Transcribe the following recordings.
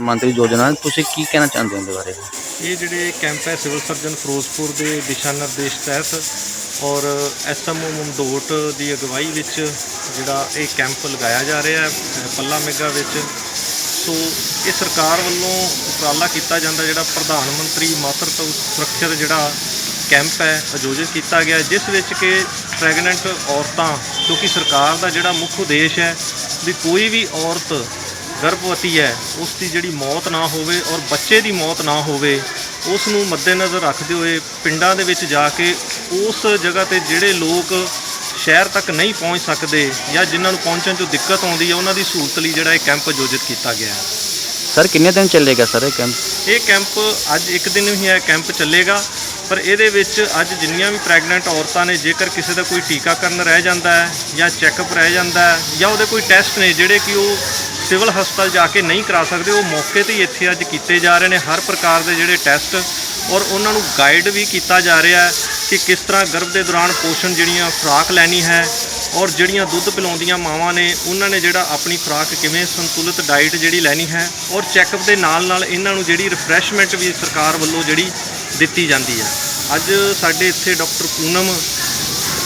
ਮੰਤਰੀ ਯੋਜਨਾ, ਤੁਸੀਂ ਕੀ ਕਹਿਣਾ ਚਾਹੁੰਦੇ ਹੋ ਇਹਦੇ ਬਾਰੇ? ਇਹ ਜਿਹੜੇ ਕੈਂਪ ਹੈ ਸਿਵਲ ਸਰਜਨ ਫਿਰੋਜ਼ਪੁਰ ਦੇ ਦਿਸ਼ਾ ਨਿਰਦੇਸ਼ ਤਹਿਤ ਔਰ ਐਸਐਮਓ ਮਮਦੋਟ ਦੀ ਅਗਵਾਈ ਵਿੱਚ ਜਿਹੜਾ ਇਹ ਕੈਂਪ ਲਗਾਇਆ ਜਾ ਰਿਹਾ ਹੈ ਪੱਲਾ ਮੇਗਾ ਵਿੱਚ। ਸੋ ਇਹ ਸਰਕਾਰ ਵੱਲੋਂ ਉਪਰਾਲਾ ਕੀਤਾ ਜਾਂਦਾ ਜਿਹੜਾ ਪ੍ਰਧਾਨ ਮੰਤਰੀ ਮਾਤਰਤਵ ਸੁਰੱਖਿਅਤ ਜਿਹੜਾ ਕੈਂਪ ਹੈ, ਆਯੋਜਿਤ ਕੀਤਾ ਗਿਆ, ਜਿਸ ਵਿੱਚ ਕਿ ਪ੍ਰੈਗਨੈਂਟ ਔਰਤਾਂ, ਕਿਉਂਕਿ ਸਰਕਾਰ ਦਾ ਜਿਹੜਾ ਮੁੱਖ ਉਦੇਸ਼ ਹੈ ਵੀ ਕੋਈ ਵੀ ਔਰਤ ਗਰਭਵਤੀ ਹੈ ਉਸ ਦੀ ਜਿਹੜੀ ਮੌਤ ਨਾ ਹੋਵੇ ਔਰ ਬੱਚੇ ਦੀ ਮੌਤ ਨਾ ਹੋਵੇ ਉਸ ਨੂੰ ਮੱਦੇਨਜ਼ਰ ਰੱਖਦੇ ਹੋਏ ਪਿੰਡਾਂ ਦੇ ਵਿੱਚ ਜਾ ਕੇ ਉਸ ਜਗ੍ਹਾ ਤੇ ਜਿਹੜੇ ਲੋਕ ਸ਼ਹਿਰ ਤੱਕ ਨਹੀਂ ਪਹੁੰਚ ਸਕਦੇ ਜਾਂ ਜਿਨ੍ਹਾਂ ਨੂੰ ਪਹੁੰਚਣ 'ਚ ਦਿੱਕਤ ਆਉਂਦੀ ਹੈ ਉਹਨਾਂ ਦੀ ਸਹੂਲਤ ਲਈ ਜਿਹੜਾ ਇਹ ਕੈਂਪ ਆਯੋਜਿਤ ਕੀਤਾ ਗਿਆ ਹੈ। ਸਰ ਕਿੰਨੇ ਦਿਨ ਚੱਲੇਗਾ ਸਰ ਇਹ ਕੈਂਪ? ਇਹ ਕੈਂਪ ਅੱਜ ਇੱਕ ਦਿਨ ਹੀ ਇਹ ਕੈਂਪ ਚੱਲੇਗਾ ਪਰ ਇਹਦੇ ਵਿੱਚ ਅੱਜ ਜਿੰਨੀਆਂ ਵੀ ਪ੍ਰੈਗਨੈਂਟ ਔਰਤਾਂ ਨੇ ਜੇਕਰ ਕਿਸੇ ਦਾ ਕੋਈ ਟੀਕਾਕਰਨ ਰਹਿ ਜਾਂਦਾ ਹੈ ਜਾਂ ਚੈੱਕਅਪ ਰਹਿ ਜਾਂਦਾ ਹੈ ਜਾਂ ਉਹਦੇ ਕੋਈ ਟੈਸਟ ਨੇ ਜਿਹੜੇ ਕਿ ਉਹ ਸਿਵਲ ਹਸਪਤਾਲ ਜਾ ਕੇ ਨਹੀਂ ਕਰਾ ਸਕਦੇ, ਉਹ ਮੌਕੇ ਤੇ ਹੀ ਇੱਥੇ ਅੱਜ ਕੀਤੇ ਜਾ ਰਹੇ ਨੇ। ਹਰ ਪ੍ਰਕਾਰ ਦੇ ਜਿਹੜੇ ਟੈਸਟ ਔਰ ਉਹਨਾਂ ਨੂੰ ਗਾਈਡ ਵੀ ਕੀਤਾ ਜਾ ਰਿਹਾ ਹੈ ਕਿ ਕਿਸ ਤਰ੍ਹਾਂ ਗਰਭ ਦੇ ਦੌਰਾਨ ਪੋਸ਼ਣ ਜਿਹੜੀਆਂ ਖੁਰਾਕ ਲੈਣੀ ਹੈ ਔਰ ਜਿਹੜੀਆਂ ਦੁੱਧ ਪਿਲਾਉਂਦੀਆਂ ਮਾਵਾਂ ਨੇ, ਉਹਨਾਂ ਨੇ ਜਿਹੜਾ ਆਪਣੀ ਖੁਰਾਕ ਕਿਵੇਂ ਸੰਤੁਲਿਤ ਡਾਈਟ ਜਿਹੜੀ ਲੈਣੀ ਹੈ ਔਰ ਚੈੱਕਅਪ ਦੇ ਨਾਲ ਨਾਲ ਇਹਨਾਂ ਨੂੰ ਜਿਹੜੀ ਰਿਫਰੈਸ਼ਮੈਂਟ ਵੀ ਸਰਕਾਰ ਵੱਲੋਂ ਜਿਹੜੀ ਦਿੱਤੀ ਜਾਂਦੀ ਹੈ। ਅੱਜ ਸਾਡੇ ਇੱਥੇ ਡਾਕਟਰ ਪੂਨਮ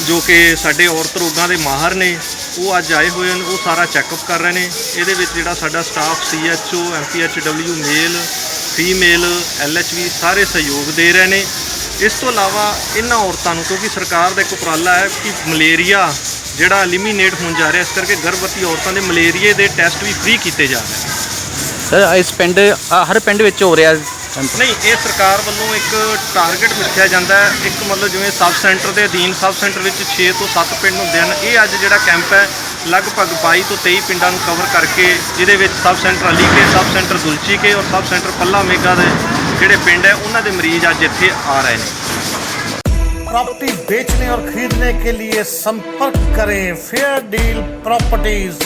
ਜੋ ਕਿ ਸਾਡੇ ਔਰਤ ਰੋਗਾਂ ਦੇ ਮਾਹਰ ਨੇ ਉਹ ਅੱਜ ਆਏ ਹੋਏ ਹਨ, ਉਹ ਸਾਰਾ ਚੈੱਕਅਪ ਕਰ ਰਹੇ ਨੇ। ਇਹਦੇ ਵਿੱਚ ਜਿਹੜਾ ਸਾਡਾ ਸਟਾਫ ਸੀਐਚਓ ਐਮਪੀਐਚਡਬਲਿਊ ਮੇਲ ਫੀਮੇਲ ਐਲਐਚਵੀ ਸਾਰੇ ਸਹਿਯੋਗ ਦੇ ਰਹੇ ਨੇ। ਇਸ ਤੋਂ ਇਲਾਵਾ ਇਹਨਾਂ ਔਰਤਾਂ ਨੂੰ, ਕਿਉਂਕਿ ਸਰਕਾਰ ਦਾ ਇੱਕ ਉਪਰਾਲਾ ਹੈ ਕਿ ਮਲੇਰੀਆ ਜਿਹੜਾ ਐਲੀਮੀਨੇਟ ਹੋਣ ਜਾ ਰਿਹਾ, ਇਸ ਕਰਕੇ ਗਰਭਵਤੀ ਔਰਤਾਂ ਦੇ ਮਲੇਰੀਏ ਦੇ ਟੈਸਟ ਵੀ ਫ੍ਰੀ ਕੀਤੇ ਜਾ ਰਹੇ ਨੇ। ਸਰ, ਇਸ ਪਿੰਡ ਹਰ ਪਿੰਡ ਵਿੱਚ ਹੋ ਰਿਹਾ ਨਹੀਂ ਇਹ ਸਰਕਾਰ ਵੱਲੋਂ ਇੱਕ ਟਾਰਗੇਟ ਮਿੱਥਿਆ ਜਾਂਦਾ ਹੈ ਇੱਕ ਮਤਲਬ ਜਿਵੇਂ ਸਬ ਸੈਂਟਰ ਦੇ ਅਧੀਨ ਸਬ ਸੈਂਟਰ ਵਿੱਚ 6 ਤੋਂ 7 ਪਿੰਡ ਹੁੰਦੇ ਹਨ ਇਹ ਅੱਜ ਜਿਹੜਾ ਕੈਂਪ ਹੈ ਲਗਭਗ 22 ਤੋਂ 23 ਪਿੰਡਾਂ ਨੂੰ ਕਵਰ ਕਰਕੇ ਜਿਹਦੇ ਵਿੱਚ ਸਬ ਸੈਂਟਰ ਅਲੀ ਕੇ ਸਬ ਸੈਂਟਰ ਦੁਲਚੀ ਕੇ ਔਰ ਸਬ ਸੈਂਟਰ ਪੱਲਾ ਮੇਗਾ ਦੇ ਜਿਹੜੇ ਪਿੰਡ ਹੈ ਉਹਨਾਂ ਦੇ ਮਰੀਜ਼ ਅੱਜ ਇੱਥੇ ਆ ਰਹੇ ਨੇ प्रॉपर्टी बेचने और खरीदने के लिए संपर्क करें फेयर डील प्रॉपर्टीज